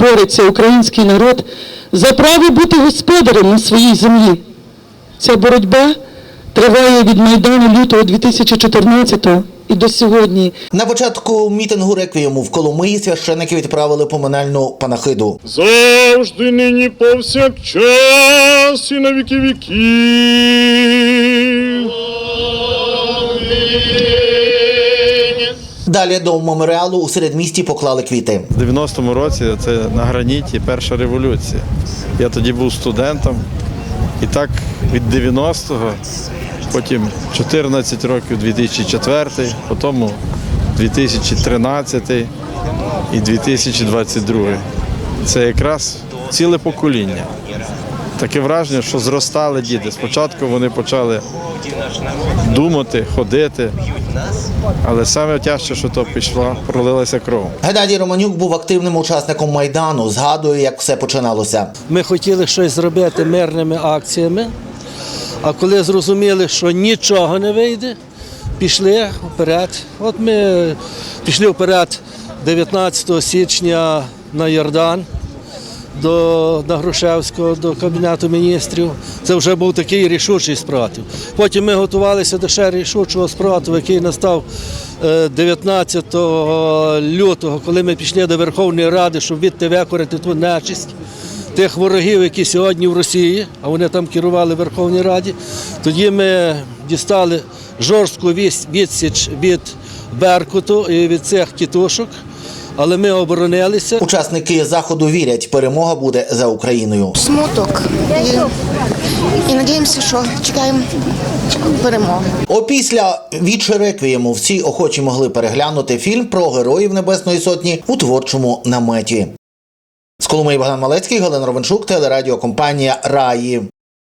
бореться український народ за право бути господарем на своїй землі. Ця боротьба триває від Майдану лютого 2014-го і до сьогодні. На початку мітингу реквієму в Коломиї священники відправили поминальну панахиду. завжди нині повсякчас і на віки віків. Далі до меморіалу у середмісті поклали квіти. В 90-му році це на граніті перша революція. Я тоді був студентом. І так від 90-го, потім 14 років 2004, потім 2013 і 2022. Це якраз ціле покоління. Таке враження, що зростали діти. Спочатку вони почали думати, ходити, але саме тяжче, що то пішла, пролилася кров. Геннадій Романюк був активним учасником майдану. Згадує, як все починалося. Ми хотіли щось зробити мирними акціями, а коли зрозуміли, що нічого не вийде, пішли вперед. От ми пішли вперед 19 січня на Йордан до на Грушевського, до Кабінету міністрів. Це вже був такий рішучий спротив. Потім ми готувалися до ще рішучого спротиву, який настав е, 19 лютого, коли ми пішли до Верховної Ради, щоб відти викорити ту нечисть тих ворогів, які сьогодні в Росії, а вони там керували Верховній Раді. Тоді ми дістали жорстку відсіч від Беркуту і від цих тітушок, але ми оборонилися. Учасники заходу вірять, перемога буде за Україною. смуток і, і надіємося, що чекаємо перемоги. Опісля вічі реквієму всі охочі могли переглянути фільм про героїв Небесної Сотні у творчому наметі. З Коломиї Богдан Малецький, Галина Ровеншук, телерадіокомпанія Раї.